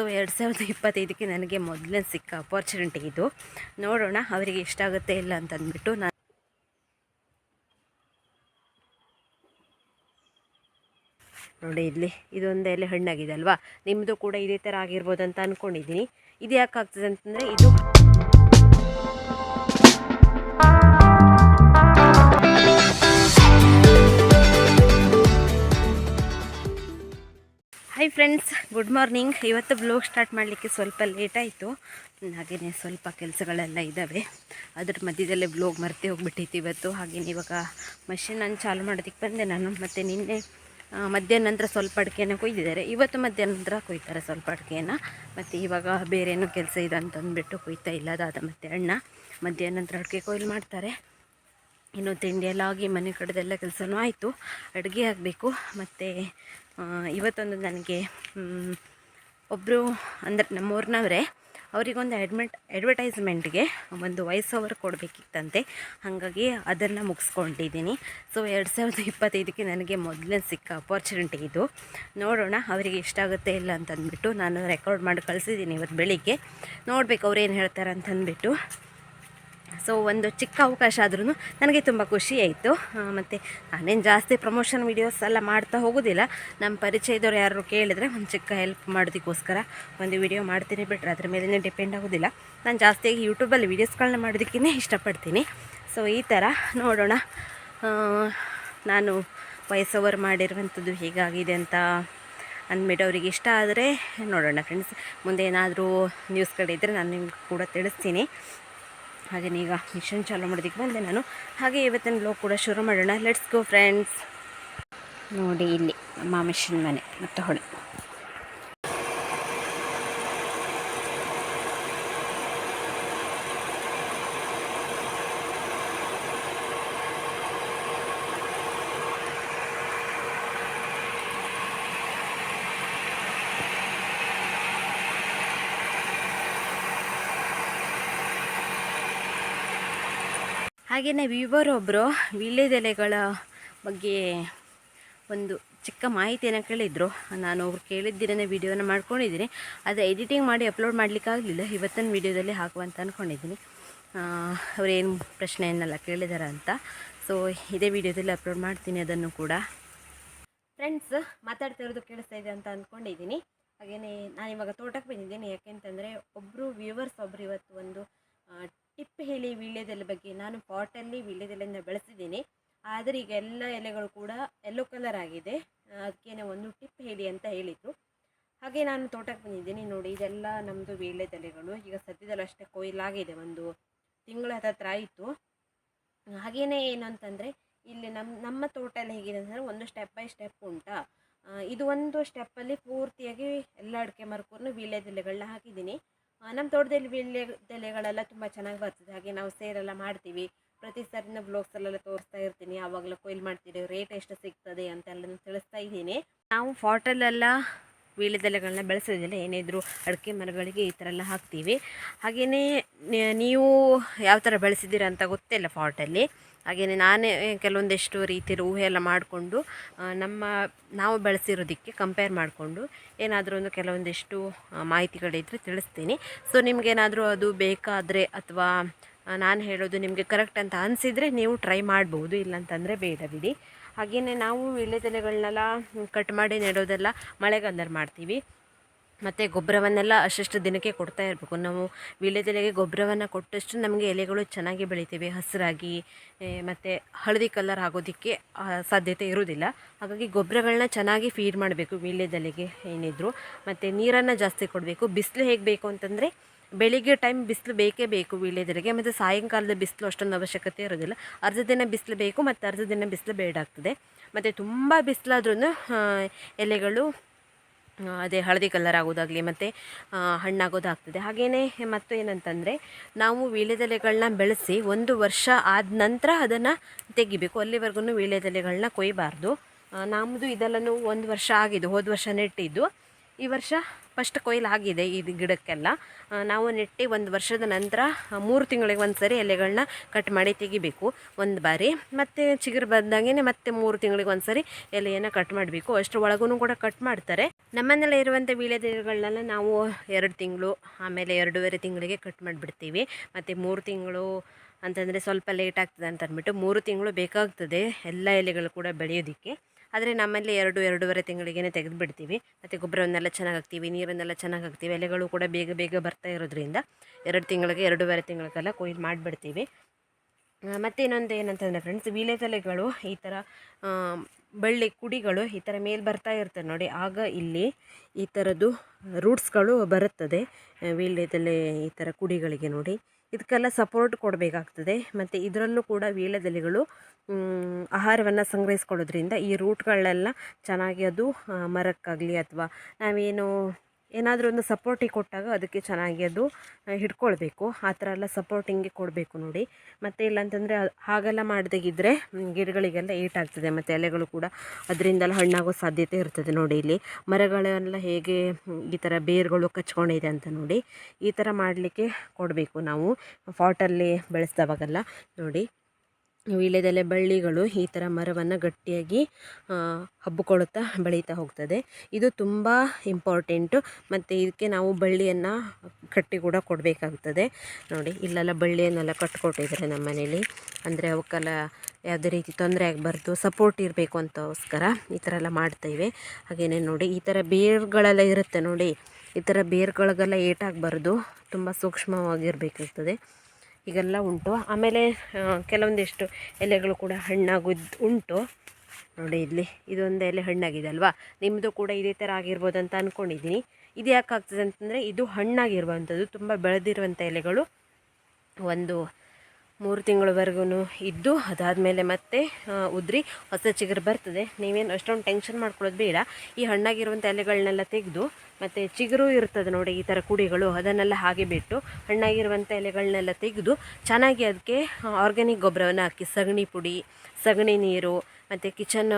So ಎರಡು ಸಾವಿರದ ಇಪ್ಪತ್ತೈದಕ್ಕೆ ನನಗೆ ಮೊದಲನೇ ಸಿಕ್ಕ ಅಪಾರ್ಚುನಿಟಿ ಇದು. ನೋಡೋಣ ಅವರಿಗೆ ಇಷ್ಟ ಆಗುತ್ತೆ ಇಲ್ಲ ಅಂತ ಅಂದ್ಬಿಟ್ಟು ನಾನು ನೋಡಿ ಇಲ್ಲಿ ಇದೊಂದು ಎಲೆ ಹಣ್ಣಾಗಿದೆ ಅಲ್ವಾ? ನಿಮ್ಮದು ಕೂಡ ಇದೇ ಥರ ಆಗಿರ್ಬೋದು ಅಂತ ಅಂದ್ಕೊಂಡಿದ್ದೀನಿ ಇದು ಯಾಕೆ ಆಗ್ತದೆ ಅಂತಂದರೆ ಇದು ಹಾಯ್ ಫ್ರೆಂಡ್ಸ್ ಗುಡ್ ಮಾರ್ನಿಂಗ್ ಇವತ್ತು ಬ್ಲೋಗ್ ಸ್ಟಾರ್ಟ್ ಮಾಡಲಿಕ್ಕೆ ಸ್ವಲ್ಪ ಲೇಟ್ ಆಯಿತು. ಹಾಗೆಯೇ ಸ್ವಲ್ಪ ಕೆಲಸಗಳೆಲ್ಲ ಇದ್ದಾವೆ ಅದ್ರ ಮಧ್ಯದಲ್ಲೇ ಬ್ಲೋಗ್ ಮರೆತೇ ಹೋಗ್ಬಿಟ್ಟಿತ್ತು ಇವತ್ತು. ಹಾಗೇನೆ ಇವಾಗ ಮಷಿನ್ ನಾನು ಚಾಲು ಮಾಡೋದಕ್ಕೆ ಬಂದೆ ನಾನು. ಮತ್ತು ನಿನ್ನೆ ಮಧ್ಯಾಹ್ನ ನಂತರ ಸ್ವಲ್ಪ ಅಡಿಕೆನ ಕೊಯ್ದಿದ್ದಾರೆ. ಇವತ್ತು ಮಧ್ಯಾಹ್ನ ನಂತರ ಕೊಯ್ತಾರೆ ಸ್ವಲ್ಪ ಅಡಿಕೆನ. ಮತ್ತು ಇವಾಗ ಬೇರೆ ಏನೋ ಕೆಲಸ ಇದೆ ಅಂತ ಅಂದ್ಬಿಟ್ಟು ಕೊಯ್ತಾ ಇಲ್ಲ. ಅದಾದ ಮತ್ತು ಅಣ್ಣ ಮಧ್ಯಾಹ್ನ ನಂತರ ಅಡಿಕೆ ಕೊಯ್ಲು ಮಾಡ್ತಾರೆ. ಇನ್ನು ತಿಂಡಿ ಎಲ್ಲ ಆಗಿ ಮನೆ ಕಡೆದೆಲ್ಲ ಕೆಲಸನೂ ಆಯಿತು. ಅಡುಗೆ ಆಗಬೇಕು. ಮತ್ತು ಇವತ್ತೊಂದು ನನಗೆ ಒಬ್ಬರು ಅಂದರೆ ನಮ್ಮೂರಿನವರೇ, ಅವರಿಗೊಂದು ಅಡ್ಮಿಟ್ ಅಡ್ವರ್ಟೈಸ್ಮೆಂಟ್ಗೆ ಒಂದು ವಾಯ್ಸ್ ಓವರ್ ಕೊಡಬೇಕಿತ್ತಂತೆ. ಹಾಗಾಗಿ ಅದನ್ನು ಮುಗಿಸ್ಕೊಂಡಿದ್ದೀನಿ. ಸೊ ಎರಡು ಸಾವಿರದ ಇಪ್ಪತ್ತೈದಕ್ಕೆ ನನಗೆ ಮೊದಲನೇ ಸಿಕ್ಕ ಅಪಾರ್ಚುನಿಟಿ ಇದು. ನೋಡೋಣ, ಅವರಿಗೆ ಇಷ್ಟ ಆಗುತ್ತೆ ಇಲ್ಲ ಅಂತಂದ್ಬಿಟ್ಟು ನಾನು ರೆಕಾರ್ಡ್ ಮಾಡಿ ಕಳಿಸಿದ್ದೀನಿ ಇವತ್ತು ಬೆಳಿಗ್ಗೆ. ನೋಡಬೇಕು ಅವ್ರು ಏನು ಹೇಳ್ತಾರೆ ಅಂತ ಅಂದ್ಬಿಟ್ಟು ಸೊ ಒಂದು ಚಿಕ್ಕ ಅವಕಾಶ ಆದ್ರೂ ನನಗೆ ತುಂಬ ಖುಷಿ ಆಯಿತು. ಮತ್ತು ನಾನೇನು ಜಾಸ್ತಿ ಪ್ರಮೋಷನ್ ವೀಡಿಯೋಸ್ ಎಲ್ಲ ಮಾಡ್ತಾ ಹೋಗೋದಿಲ್ಲ. ನಮ್ಮ ಪರಿಚಯದವ್ರು ಯಾರು ಕೇಳಿದರೆ ಒಂದು ಚಿಕ್ಕ ಹೆಲ್ಪ್ ಮಾಡೋದಕ್ಕೋಸ್ಕರ ಒಂದು ವಿಡಿಯೋ ಮಾಡ್ತೀನಿ ಬಿಟ್ಟರೆ ಅದ್ರ ಮೇಲೇ ಡಿಪೆಂಡ್ ಆಗೋದಿಲ್ಲ. ನಾನು ಜಾಸ್ತಿಯಾಗಿ ಯೂಟ್ಯೂಬಲ್ಲಿ ವೀಡಿಯೋಸ್ಗಳನ್ನ ಮಾಡೋದಕ್ಕೇ ಇಷ್ಟಪಡ್ತೀನಿ. ಸೊ ಈ ಥರ ನೋಡೋಣ. ನಾನು ವಾಯ್ಸ್ ಓವರ್ ಮಾಡಿರುವಂಥದ್ದು ಹೇಗಾಗಿದೆ ಅಂತ ಅಂದ್ಬಿಟ್ಟು ಅವರಿಗೆ ಇಷ್ಟ ಆದರೆ ನೋಡೋಣ ಫ್ರೆಂಡ್ಸ್ ಮುಂದೆ ಏನಾದರೂ ನ್ಯೂಸ್ಗಳಿದ್ದರೆ ನಾನು ನಿಮ್ಗೆ ಕೂಡ ತಿಳಿಸ್ತೀನಿ. ಹಾಗೆ ಈಗ ಮಿಷನ್ ಚಾಲೂ ಮಾಡೋದಕ್ಕೆ ಬಂದೆ ನಾನು. ಹಾಗೆ ಇವತ್ತಿನ ಬ್ಲಾಗ್ ಕೂಡ ಶುರು ಮಾಡೋಣ. ಲೆಟ್ಸ್ ಗೋ ಫ್ರೆಂಡ್ಸ್ ನೋಡಿ ಇಲ್ಲಿ ನಮ್ಮ ಮಿಷನ್ ಮನೆ, ಮತ್ತು ಹೊಳೆ. ಹಾಗೆಯೇ ವಿವರೊಬ್ಬರು ವೀಳ್ಯದೆಲೆಗಳ ಬಗ್ಗೆ ಒಂದು ಚಿಕ್ಕ ಮಾಹಿತಿಯನ್ನು ಕೇಳಿದರು. ನಾನು ಅವ್ರು ಕೇಳಿದ್ದಿರೇ ವಿಡಿಯೋನ ಮಾಡ್ಕೊಂಡಿದ್ದೀನಿ. ಅದು ಎಡಿಟಿಂಗ್ ಮಾಡಿ ಅಪ್ಲೋಡ್ ಮಾಡಲಿಕ್ಕಾಗಲಿಲ್ಲ ಇವತ್ತಿನ ವಿಡಿಯೋದಲ್ಲಿ ಹಾಕುವಂತ ಅಂದ್ಕೊಂಡಿದ್ದೀನಿ ಅವರೇನು ಪ್ರಶ್ನೆಯನ್ನೆಲ್ಲ ಕೇಳಿದಾರೆ ಅಂತ. ಸೊ ಇದೇ ವಿಡಿಯೋದಲ್ಲಿ ಅಪ್ಲೋಡ್ ಮಾಡ್ತೀನಿ ಅದನ್ನು ಕೂಡ. ಫ್ರೆಂಡ್ಸ್ ಮಾತಾಡ್ತಾ ಇರೋದು ಕೇಳಿಸ್ತಾ ಇದೆ ಅಂತ ಅಂದ್ಕೊಂಡಿದ್ದೀನಿ ಹಾಗೆಯೇ ನಾನು ಇವಾಗ ತೋಟಕ್ಕೆ ಬಂದಿದ್ದೀನಿ. ಯಾಕೆಂತಂದರೆ ಒಬ್ಬರು ವ್ಯೂವರ್ಸ್ ಒಬ್ಬರು ಇವತ್ತು ಒಂದು ಟಿಪ್ ಹೇಳಿ ವೀಳ್ಯದೆಲೆ ಬಗ್ಗೆ ನಾನು ಪಾಟಲ್ಲಿ ವೀಳ್ಯದೆಲೆಯಿಂದ ಬೆಳೆಸಿದ್ದೀನಿ. ಆದರೆ ಈಗ ಎಲ್ಲ ಎಲೆಗಳು ಕೂಡ ಎಲ್ಲೋ ಕಲರ್ ಆಗಿದೆ. ಅದಕ್ಕೇನೆ ಒಂದು ಟಿಪ್ ಹೇಳಿ ಅಂತ ಹೇಳಿದರು. ಹಾಗೆ ನಾನು ತೋಟಕ್ಕೆ ಬಂದಿದ್ದೀನಿ. ನೋಡಿ, ಇದೆಲ್ಲ ನಮ್ಮದು ವೀಳ್ಯದೆಲೆಗಳು. ಈಗ ಸದ್ಯದಲ್ಲಿ ಅಷ್ಟೇ ಕೊಯ್ಲಾಗಿದೆ. ಒಂದು ತಿಂಗಳ ಹತ್ರ ಆಯಿತು. ಹಾಗೇನೇ ಏನು ಅಂತಂದರೆ ಇಲ್ಲಿ ನಮ್ಮ ನಮ್ಮ ತೋಟ ಹೇಗಿದೆ ಅಂತಂದರೆ ಒಂದು ಸ್ಟೆಪ್ ಬೈ ಸ್ಟೆಪ್ ಉಂಟಾ. ಇದು ಒಂದು ಸ್ಟೆಪ್ಪಲ್ಲಿ ಪೂರ್ತಿಯಾಗಿ ಎಲ್ಲ ಅಡಿಕೆ ಮರಕೂರ್ನ ವೀಳ್ಯದೆಲೆಗಳನ್ನ ಹಾಕಿದ್ದೀನಿ. ನಮ್ಮ ತೋಟದಲ್ಲಿ ವೀಳ್ಯದೆಲೆಗಳೆಲ್ಲ ತುಂಬ ಚೆನ್ನಾಗಿ ಬರ್ತದೆ. ಹಾಗೆ ನಾವು ಸೇರೆಲ್ಲ ಮಾಡ್ತೀವಿ. ಪ್ರತಿ ಸರಿನ ಬ್ಲಾಗ್ಸಲ್ಲೆಲ್ಲ ತೋರಿಸ್ತಾ ಇರ್ತೀನಿ. ಆವಾಗಲೂ ಕೊಯ್ಲು ಮಾಡ್ತೀವಿ ರೇಟ್ ಎಷ್ಟು ಸಿಗ್ತದೆ ಅಂತೆಲ್ಲ ತಿಳಿಸ್ತಾ ಇದ್ದೀನಿ. ನಾವು ಫಾಟಲ್ಲೆಲ್ಲ ವೀಳ್ಯದೆಲೆಗಳನ್ನ ಬೆಳೆಸೋದಿಲ್ಲ ಏನಿದ್ರು ಅಡಿಕೆ ಮರಗಳಿಗೆ ಈ ಥರ ಎಲ್ಲ ಹಾಕ್ತೀವಿ. ಹಾಗೆಯೇ ನೀವು ಯಾವ ಥರ ಬೆಳೆಸಿದ್ದೀರ ಅಂತ ಗೊತ್ತಿಲ್ಲ ಫಾಟಲ್ಲಿ ಹಾಗೆಯೇ ನಾನೇ ಕೆಲವೊಂದಿಷ್ಟು ರೀತಿ ಊಹೆ ಎಲ್ಲ ಮಾಡಿಕೊಂಡು ನಮ್ಮ ನಾವು ಬೆಳೆಸಿರೋದಕ್ಕೆ ಕಂಪೇರ್ ಮಾಡಿಕೊಂಡು ಏನಾದರೂ ಒಂದು ಕೆಲವೊಂದಿಷ್ಟು ಮಾಹಿತಿಗಳಿದ್ದರೆ ತಿಳಿಸ್ತೀನಿ. ಸೊ ನಿಮಗೇನಾದರೂ ಅದು ಬೇಕಾದರೆ ಅಥವಾ ನಾನು ಹೇಳೋದು ನಿಮಗೆ ಕರೆಕ್ಟ್ ಅಂತ ಅನಿಸಿದರೆ ನೀವು ಟ್ರೈ ಮಾಡ್ಬೋದು, ಇಲ್ಲಂತಂದರೆ ಬೇಡ ಬಿಡಿ. ಹಾಗೆಯೇ ನಾವು ವೀಳ್ಯದೆಲೆಗಳನ್ನೆಲ್ಲ ಕಟ್ ಮಾಡಿ ನೆಡೋದೆಲ್ಲ ಮಳೆಗಾಲದಲ್ಲಿ ಮಾಡ್ತೀವಿ. ಮತ್ತು ಗೊಬ್ಬರವನ್ನೆಲ್ಲ ಅಷ್ಟಷ್ಟು ದಿನಕ್ಕೆ ಕೊಡ್ತಾ ಇರಬೇಕು. ನಾವು ವೀಳ್ಯದೆಲೆಗೆ ಗೊಬ್ಬರವನ್ನು ಕೊಟ್ಟಷ್ಟು ನಮಗೆ ಎಲೆಗಳು ಚೆನ್ನಾಗಿ ಬೆಳಿತೀವಿ, ಹಸಿರಾಗಿ ಮತ್ತು ಹಳದಿ ಕಲರ್ ಆಗೋದಕ್ಕೆ ಸಾಧ್ಯತೆ ಇರೋದಿಲ್ಲ ಹಾಗಾಗಿ ಗೊಬ್ಬರಗಳನ್ನ ಚೆನ್ನಾಗಿ ಫೀಡ್ ಮಾಡಬೇಕು ವೀಳ್ಯದೆಲೆಗೆ ಏನಿದ್ರು. ಮತ್ತು ನೀರನ್ನು ಜಾಸ್ತಿ ಕೊಡಬೇಕು. ಬಿಸಿಲು ಹೇಗೆ ಬೇಕು ಅಂತಂದರೆ ಬೆಳಿಗ್ಗೆ ಟೈಮ್ ಬಿಸಿಲು ಬೇಕೇ ಬೇಕು ವೀಳ್ಯದೆಲೆಗೆ ಮತ್ತು ಸಾಯಂಕಾಲದ ಬಿಸಿಲು ಅಷ್ಟೊಂದು ಅವಶ್ಯಕತೆ ಇರೋದಿಲ್ಲ. ಅರ್ಧ ದಿನ ಬಿಸಿಲು ಬೇಕು ಮತ್ತು ಅರ್ಧ ದಿನ ಬಿಸಿಲು ಬೇಡಾಗ್ತದೆ. ಮತ್ತು ತುಂಬ ಬಿಸಿಲಾದ್ರೂ ಎಲೆಗಳು ಅದೇ ಹಳದಿ ಕಲರ್ ಆಗೋದಾಗಲಿ ಮತ್ತು ಹಣ್ಣಾಗೋದಾಗ್ತದೆ. ಹಾಗೆಯೇ ಮತ್ತು ಏನಂತಂದರೆ, ನಾವು ವೀಳ್ಯದೆಲೆಗಳನ್ನ ಬೆಳೆಸಿ ಒಂದು ವರ್ಷ ಆದ ನಂತರ ಅದನ್ನು ತೆಗಿಬೇಕು. ಅಲ್ಲಿವರೆಗೂ ವೀಳ್ಯದೆಲೆಗಳನ್ನ ಕೊಯ್ಯಬಾರ್ದು ನಮ್ಮದು ಇದೆಲ್ಲನೂ ಒಂದು ವರ್ಷ ಆಗಿದ್ದು, ಹೋದ ವರ್ಷ ನೆಟ್ಟಿದ್ದು ಈ ವರ್ಷ ಫಸ್ಟ್ ಕೊಯ್ಲು ಆಗಿದೆ ಇದು ಗಿಡಕ್ಕೆಲ್ಲ. ನಾವು ನೆಟ್ಟಿ ಒಂದು ವರ್ಷದ ನಂತರ ಮೂರು ತಿಂಗಳಿಗೆ ಒಂದು ಸರಿ ಎಲೆಗಳನ್ನ ಕಟ್ ಮಾಡಿ ತೆಗಿಬೇಕು ಒಂದು ಬಾರಿ. ಮತ್ತು ಚಿಗುರು ಬಂದಾಗೆ ಮತ್ತೆ ಮೂರು ತಿಂಗಳಿಗೆ ಒಂದು ಸರಿ ಎಲೆಯನ್ನು ಕಟ್ ಮಾಡಬೇಕು. ಅಷ್ಟರ ಒಳಗೂ ಕೂಡ ಕಟ್ ಮಾಡ್ತಾರೆ. ನಮ್ಮನೆಲ್ಲ ಇರುವಂಥ ವೀಳ್ಯದೆಲೆಗಳನ್ನೆಲ್ಲ ನಾವು ಎರಡು ತಿಂಗಳು, ಆಮೇಲೆ ಎರಡೂವರೆ ತಿಂಗಳಿಗೆ ಕಟ್ ಮಾಡಿಬಿಡ್ತೀವಿ. ಮತ್ತು ಮೂರು ತಿಂಗಳು ಅಂತಂದರೆ ಸ್ವಲ್ಪ ಲೇಟ್ ಆಗ್ತದೆ ಅಂತ ಅಂದ್ಬಿಟ್ಟು ಮೂರು ತಿಂಗಳು ಬೇಕಾಗ್ತದೆ ಎಲ್ಲ ಎಲೆಗಳು ಕೂಡ ಬೆಳೆಯೋದಕ್ಕೆ. ಆದರೆ ನಮ್ಮಲ್ಲಿ ಎರಡು, ಎರಡೂವರೆ ತಿಂಗಳಿಗೆ ತೆಗೆದು ಬಿಡ್ತೀವಿ ಮತ್ತು ಗೊಬ್ಬರವನ್ನೆಲ್ಲ ಚೆನ್ನಾಗಿ ಹಾಕ್ತೀವಿ ನೀರನ್ನೆಲ್ಲ ಚೆನ್ನಾಗಿ ಹಾಕ್ತೀವಿ ಎಲೆಗಳು ಕೂಡ ಬೇಗ ಬೇಗ ಬರ್ತಾ ಇರೋದ್ರಿಂದ ಎರಡು ತಿಂಗಳಿಗೆ, ಎರಡೂವರೆ ತಿಂಗಳಿಗೆಲ್ಲ ಕೊಯ್ಲು ಮಾಡಿಬಿಡ್ತೀವಿ. ಮತ್ತು ಇನ್ನೊಂದು ಏನಂತಂದರೆ ಫ್ರೆಂಡ್ಸ್ ವೀಳ್ಯದೆಲೆಗಳು ಈ ಥರ ಬಳ್ಳಿ ಕುಡಿಗಳು ಈ ಥರ ಮೇಲೆ ಬರ್ತಾ ಇರ್ತವೆ ನೋಡಿ. ಆಗ ಇಲ್ಲಿ ಈ ಥರದ್ದು ರೂಟ್ಸ್ಗಳು ಬರುತ್ತದೆ. ವೀಳ್ಯದೆಲೆ ಈ ಥರ ಕುಡಿಗಳಿಗೆ ನೋಡಿ. ಇದಕ್ಕೆಲ್ಲ ಸಪೋರ್ಟ್ ಕೊಡಬೇಕಾಗ್ತದೆ. ಮತ್ತು ಇದರಲ್ಲೂ ಕೂಡ ವೀಳ್ಯದೆಲೆಗಳು ಆಹಾರವನ್ನು ಸಂಗ್ರಹಿಸ್ಕೊಳ್ಳೋದ್ರಿಂದ ಈ ರೂಟ್ಗಳೆಲ್ಲ ಚೆನ್ನಾಗಿ ಅದು ಮರಕ್ಕಾಗಲಿ ಅಥವಾ ನಾವೇನು ಏನಾದರೂ ಒಂದು ಸಪೋರ್ಟಿಗೆ ಕೊಟ್ಟಾಗ ಅದಕ್ಕೆ ಚೆನ್ನಾಗಿ ಅದು ಹಿಡ್ಕೊಳ್ಬೇಕು. ಆ ಥರ ಎಲ್ಲ ಸಪೋರ್ಟಿಂಗಿಗೆ ಕೊಡಬೇಕು ನೋಡಿ. ಮತ್ತು ಇಲ್ಲಾಂತಂದರೆ ಹಾಗೆಲ್ಲ ಮಾಡದಾಗಿದ್ದರೆ ಗಿಡಗಳಿಗೆಲ್ಲ ಏಟಾಗ್ತದೆ. ಮತ್ತು ಎಲೆಗಳು ಕೂಡ ಅದರಿಂದೆಲ್ಲ ಹಣ್ಣಾಗೋ ಸಾಧ್ಯತೆ ಇರ್ತದೆ ನೋಡಿ ಇಲ್ಲಿ. ಮರಗಳೆಲ್ಲ ಹೇಗೆ ಈ ಥರ ಬೇರುಗಳು ಕಚ್ಕೊಂಡಿದೆ ಅಂತ ನೋಡಿ ಈ ಥರ ಮಾಡಲಿಕ್ಕೆ ಕೊಡಬೇಕು ನಾವು. ಫಾಟಲ್ಲಿ ಬೆಳೆಸ್ದವಾಗೆಲ್ಲ ನೋಡಿ. ವೀಳ್ಯದೆಲೆ ಬಳ್ಳಿಗಳು ಈ ಥರ ಮರವನ್ನು ಗಟ್ಟಿಯಾಗಿ ಹಬ್ಬಿಕೊಳ್ಳುತ್ತಾ ಬೆಳೀತಾ ಹೋಗ್ತದೆ. ಇದು ತುಂಬ ಇಂಪಾರ್ಟೆಂಟು ಮತ್ತು ಇದಕ್ಕೆ ನಾವು ಬಳ್ಳಿಯನ್ನು ಕಟ್ಟಿ ಕೂಡ ಕೊಡಬೇಕಾಗ್ತದೆ. ನೋಡಿ, ಇಲ್ಲೆಲ್ಲ ಬಳ್ಳಿಯನ್ನೆಲ್ಲ ಕಟ್ಕೊಟ್ಟಿದ್ದಾರೆ ನಮ್ಮ ಮನೇಲಿ. ಅಂದರೆ ಅವಕ್ಕೆಲ್ಲ ಯಾವುದೇ ರೀತಿ ತೊಂದರೆ ಆಗಬಾರ್ದು ಸಪೋರ್ಟ್ ಇರಬೇಕು ಅಂತಗೋಸ್ಕರ ಈ ಥರ ಎಲ್ಲ ಮಾಡ್ತೇವೆ ಹಾಗೆಯೇ ನೋಡಿ, ಈ ಥರ ಬೇರುಗಳೆಲ್ಲ ಇರುತ್ತೆ ನೋಡಿ. ಈ ಥರ ಬೇರುಗಳಿಗೆಲ್ಲ ಏಟಾಗಬಾರ್ದು. ತುಂಬ ಸೂಕ್ಷ್ಮವಾಗಿರಬೇಕಾಗ್ತದೆ. ಹೀಗೆಲ್ಲ ಉಂಟು. ಆಮೇಲೆ ಕೆಲವೊಂದಿಷ್ಟು ಎಲೆಗಳು ಕೂಡ ಹಣ್ಣಾಗೋದು, ಉಂಟು. ನೋಡಿ ಇಲ್ಲಿ, ಇದೊಂದು ಎಲೆ ಹಣ್ಣಾಗಿದೆ ಅಲ್ವಾ? ನಿಮ್ಮದು ಕೂಡ ಇದೇ ಥರ ಆಗಿರ್ಬೋದು ಅಂತ ಅಂದ್ಕೊಂಡಿದ್ದೀನಿ ಇದು ಯಾಕೆ ಆಗ್ತದೆ ಅಂತಂದರೆ, ಇದು ಹಣ್ಣಾಗಿರುವಂಥದ್ದು, ತುಂಬ ಬೆಳೆದಿರುವಂಥ ಎಲೆಗಳು. ಒಂದು ಮೂರು ತಿಂಗಳವರೆಗೂ ಇದ್ದು, ಅದಾದಮೇಲೆ ಮತ್ತೆ ಉದ್ರಿ ಹೊಸ ಚಿಗುರು ಬರ್ತದೆ. ನೀವೇನು ಅಷ್ಟೊಂದು ಟೆನ್ಷನ್ ಮಾಡ್ಕೊಳ್ಳೋದು ಬೇಡ. ಈ ಹಣ್ಣಾಗಿರುವಂಥ ಎಲೆಗಳನ್ನೆಲ್ಲ ತೆಗೆದು, ಮತ್ತು ಚಿಗುರು ಇರ್ತದೆ ನೋಡಿ ಈ ಥರ ಕುಡಿಗಳು, ಅದನ್ನೆಲ್ಲ ಹಾಗೆ ಬಿಟ್ಟು ಹಣ್ಣಾಗಿರುವಂಥ ಎಲೆಗಳನ್ನೆಲ್ಲ ತೆಗೆದು ಚೆನ್ನಾಗಿ ಅದಕ್ಕೆ ಆರ್ಗ್ಯಾನಿಕ್ ಗೊಬ್ಬರವನ್ನು ಹಾಕಿ, ಸಗಣಿ ಪುಡಿ, ಸಗಣಿ ನೀರು, ಮತ್ತು ಕಿಚನ್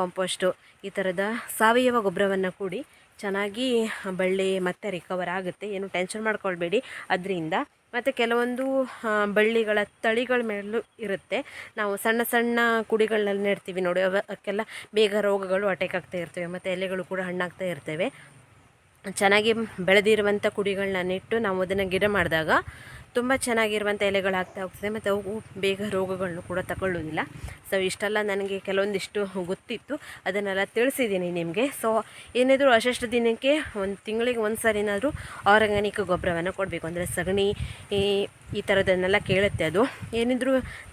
ಕಾಂಪೋಸ್ಟು ಈ ಥರದ ಸಾವಯವ ಗೊಬ್ಬರವನ್ನು ಕೂಡಿ ಚೆನ್ನಾಗಿ ಬಳ್ಳಿ, ಮತ್ತೆ ರಿಕವರ್ ಆಗುತ್ತೆ. ಏನು ಟೆನ್ಷನ್ ಮಾಡ್ಕೊಳ್ಬೇಡಿ. ಅದರಿಂದ ಮತ್ತು ಕೆಲವೊಂದು ಬಳ್ಳಿಗಳ ತಳಿಗಳ ಮೇಲೂ ಇರುತ್ತೆ. ನಾವು ಸಣ್ಣ ಸಣ್ಣ ಕುಡಿಗಳನ್ನೆಲ್ಲ ನೆಡ್ತೀವಿ ನೋಡಿ. ಅವ ಅವಕ್ಕೆಲ್ಲ ಬೇಗ ರೋಗಗಳು ಅಟ್ಯಾಕ್ ಆಗ್ತಾ ಇರ್ತವೆ. ಮತ್ತು ಎಲೆಗಳು ಕೂಡ ಹಣ್ಣಾಗ್ತಾ ಇರ್ತವೆ. ಚೆನ್ನಾಗಿ ಬೆಳೆದಿರುವಂಥ ಕುಡಿಗಳನ್ನ ನೆಟ್ಟು ನಾವು ಅದನ್ನು ಗಿಡ ಮಾಡಿದಾಗ ತುಂಬ ಚೆನ್ನಾಗಿರುವಂಥ ಎಲೆಗಳು ಆಗ್ತಾ ಹೋಗ್ತದೆ ಮತ್ತು ಅವು ಬೇಗ ರೋಗಗಳನ್ನು ಕೂಡ ತಗೊಳ್ಳೋದಿಲ್ಲ ಸೊ ಇಷ್ಟೆಲ್ಲ ನನಗೆ ಕೆಲವೊಂದಿಷ್ಟು ಗೊತ್ತಿತ್ತು. ಅದನ್ನೆಲ್ಲ ತಿಳಿಸಿದ್ದೀನಿ ನಿಮಗೆ. ಸೊ ಏನಿದ್ರು ಅಷ್ಟು ದಿನಕ್ಕೆ ಒಂದು ತಿಂಗಳಿಗೆ ಒಂದು ಸಾರಿನಾದರೂ ಆರ್ಗ್ಯಾನಿಕ್ ಗೊಬ್ಬರವನ್ನು ಕೊಡಬೇಕು. ಅಂದರೆ ಸಗಣಿ, ಈ ಈ ಥರದನ್ನೆಲ್ಲ ಕೇಳುತ್ತೆ ಅದು. ಏನಿದ್ರೂ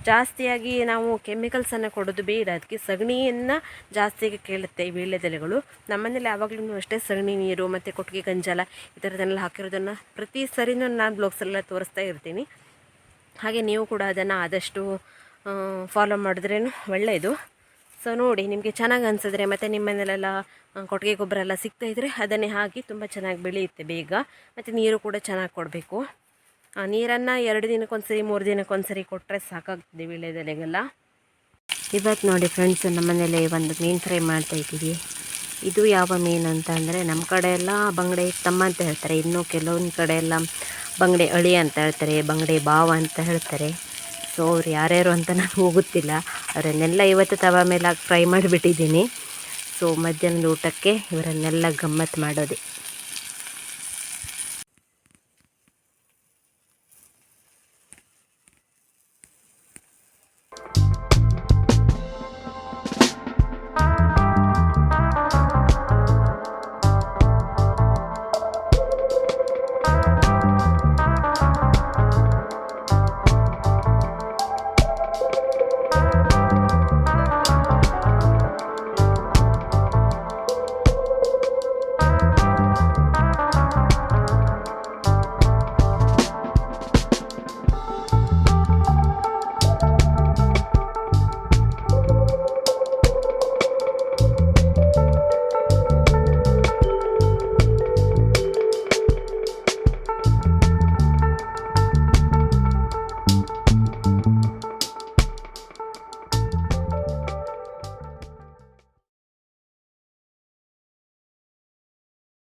ಜಾಸ್ತಿಯಾಗಿ ನಾವು ಕೆಮಿಕಲ್ಸನ್ನು ಕೊಡೋದು ಬೇಡ. ಅದಕ್ಕೆ ಸಗಣಿಯನ್ನು ಜಾಸ್ತಿಯಾಗಿ ಕೇಳುತ್ತೆ ಈ ವೀಳ್ಯದೆಲೆಗಳು. ನಮ್ಮನೇಲಿ ಯಾವಾಗಲೂ ಅಷ್ಟೇ ಸಗಣಿ ನೀರು ಮತ್ತು ಕೊಟ್ಟಿಗೆ ಗಂಜಲ ಈ ಥರದನ್ನೆಲ್ಲ ಹಾಕಿರೋದನ್ನು ಪ್ರತಿ ಸರಿನೂ ನಾನು ಬ್ಲಾಗ್ಸಲ್ಲೆಲ್ಲ ತೋರಿಸ್ತಾ ಇರ್ತೀನಿ. ಹಾಗೆ ನೀವು ಕೂಡ ಅದನ್ನು ಆದಷ್ಟು ಫಾಲೋ ಮಾಡಿದ್ರೇನು ಒಳ್ಳೆಯದು. ಸೊ ನೋಡಿ, ನಿಮಗೆ ಚೆನ್ನಾಗಿ ಅನಿಸಿದ್ರೆ ಮತ್ತು ನಿಮ್ಮನೇಲೆಲ್ಲ ಕೊಟ್ಟಿಗೆ ಗೊಬ್ಬರ ಎಲ್ಲ ಸಿಗ್ತಾಯಿದ್ರೆ ಅದನ್ನೇ ಹಾಕಿ ತುಂಬ ಚೆನ್ನಾಗಿ ಬೆಳೆಯುತ್ತೆ ಬೇಗ. ಮತ್ತು ನೀರು ಕೂಡ ಚೆನ್ನಾಗಿ ಕೊಡಬೇಕು. ನೀರನ್ನು ಎರಡು ದಿನಕ್ಕೊಂದ್ಸರಿ, ಮೂರು ದಿನಕ್ಕೊಂದ್ಸರಿ ಕೊಟ್ಟರೆ ಸಾಕಾಗ್ತದೆ ವೀಳ್ಯದೆಲೆಗೆಲ್ಲ. ಇವತ್ತು ನೋಡಿ ಫ್ರೆಂಡ್ಸ್ ನಮ್ಮನೇಲೆ ಒಂದು ಮೀನು ಫ್ರೈ ಮಾಡ್ತಾ ಇದ್ದೀವಿ. ಇದು ಯಾವ ಮೀನು ಅಂತ ಅಂದರೆ ನಮ್ಮ ಕಡೆ ಎಲ್ಲ ಬಂಗಡೆ ತಮ್ಮ ಅಂತ ಹೇಳ್ತಾರೆ. ಇನ್ನೂ ಕೆಲವೊಂದು ಕಡೆ ಎಲ್ಲ ಬಂಗಡೆ ಅಳಿ ಅಂತ ಹೇಳ್ತಾರೆ, ಬಂಗಡೆ ಬಾವ ಅಂತ ಹೇಳ್ತಾರೆ. ಸೊ ಅವ್ರು ಯಾರ್ಯಾರು ಅಂತ ನನಗೆ ಗೊತ್ತಿಲ್ಲ. ಅವರನ್ನೆಲ್ಲ ಇವತ್ತು ತವ ಮೇಲೆ ಫ್ರೈ ಮಾಡಿಬಿಟ್ಟಿದ್ದೀನಿ. ಸೊ ಮಧ್ಯಾಹ್ನದ ಊಟಕ್ಕೆ ಇವರನ್ನೆಲ್ಲ ಗಮ್ಮತ್ತು ಮಾಡೋದೆ.